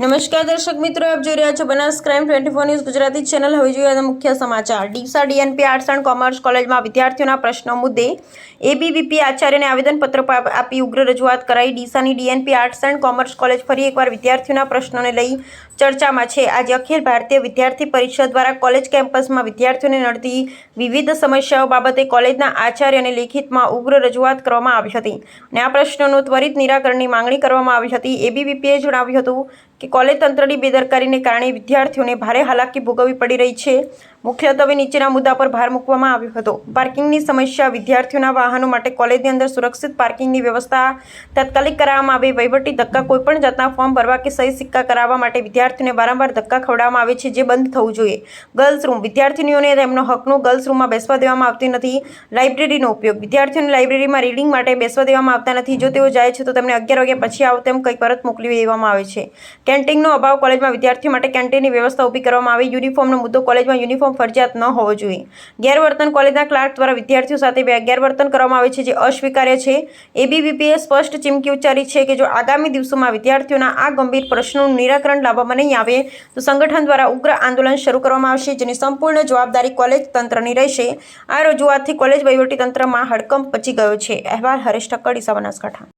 નમસ્કાર દર્શક મિત્રો, આપ જોઈ રહ્યા છો Banas crime twenty four news Gujarati channel. હવે જોઈએ મુખ્ય સમાચાર. Deesa DNP arts and commerce કોલેજમાં વિદ્યાર્થીઓના પ્રશ્નો મુદ્દે એબીવીપી આચાર્યને આવેદનપત્ર આપી ઉગ્ર રજૂઆત કરાઈ. ડીસાની DNP arts and commerce college ફરી એકવાર વિદ્યાર્થીઓના પ્રશ્નોને લઈ ચર્ચામાં છે. આજે અખિલ ભારતીય વિદ્યાર્થી પરિષદ દ્વારા કોલેજ કેમ્પસમાં વિદ્યાર્થીઓને નડતી વિવિધ સમસ્યાઓ બાબતે કોલેજના આચાર્યને લેખિતમાં ઉગ્ર રજૂઆત કરવામાં આવી હતી અને આ પ્રશ્નોનું ત્વરિત નિરાકરણની માંગણી કરવામાં આવી હતી. એબીવીપીએ જણાવ્યું હતું કે કોલેજ તંત્રની બેદરકારીને કારણે વિદ્યાર્થીઓને ભારે હાલાકી ભોગવવી પડી રહી છે. મુખ્યત્વે નીચેના મુદ્દા પર ભાર મૂકવામાં આવ્યો હતો. પાર્કિંગની સમસ્યા વિદ્યાર્થીઓના વાહનો માટે કોલેજની અંદર સુરક્ષિત પાર્કિંગની વ્યવસ્થા તાત્કાલિક કરાવવામાં આવે, વહીવટી ધક્કા કોઈપણ જાતના ફોર્મ ભરવા કે સહી સિક્કા કરાવવા માટે વિદ્યાર્થીઓને વારંવાર ધક્કા ખવડાવવામાં આવે છે જે બંધ થવું જોઈએ. ગર્લ્સ રૂમ, વિદ્યાર્થીનીઓને તેમનો હકનો ગર્લ્સ રૂમમાં બેસવા દેવામાં આવતી નથી. લાઇબ્રેરીનો ઉપયોગ, વિદ્યાર્થીઓને લાઇબ્રેરીમાં રીડિંગ માટે બેસવા દેવામાં આવતા નથી. જો તેઓ જાય છે તો તેમને અગિયાર વાગ્યા પછી આવો તેમ કંઈક પરત મોકલી દેવામાં આવે છે. કેન્ટીનનો અભાવ કોલેજમાં વિદ્યાર્થીઓ માટે કેન્ટીનની વ્યવસ્થા ઊભી કરવામાં આવે. યુનિફોર્મનો મુદ્દો કોલેજમાં યુનિફોર્મ ફરજિયાત ન હોવો જોઈએ. ગેરવર્તન કોલેજના ક્લાર્ક દ્વારા વિદ્યાર્થીઓ સાથે ગેરવર્તન કરવામાં આવે છે, જે અસ્વીકાર્ય છે. એબીવીપીએ સ્પષ્ટ ચીમકી ઉચ્ચારી છે કે જો આગામી દિવસોમાં વિદ્યાર્થીઓના આ ગંભીર પ્રશ્નોનું નિરાકરણ લાવવામાં નહીં આવે, તો સંગઠન દ્વારા ઉગ્ર આંદોલન શરૂ કરવામાં આવશે, જેની સંપૂર્ણ જવાબદારી કોલેજ તંત્રની રહેશે. આ રજૂઆતથી કોલેજ તંત્રમાં હડકંપ પચી ગયો છે. અહેવાલ હરેશ ઠક્કર, ડીસા બનાસકાંઠા.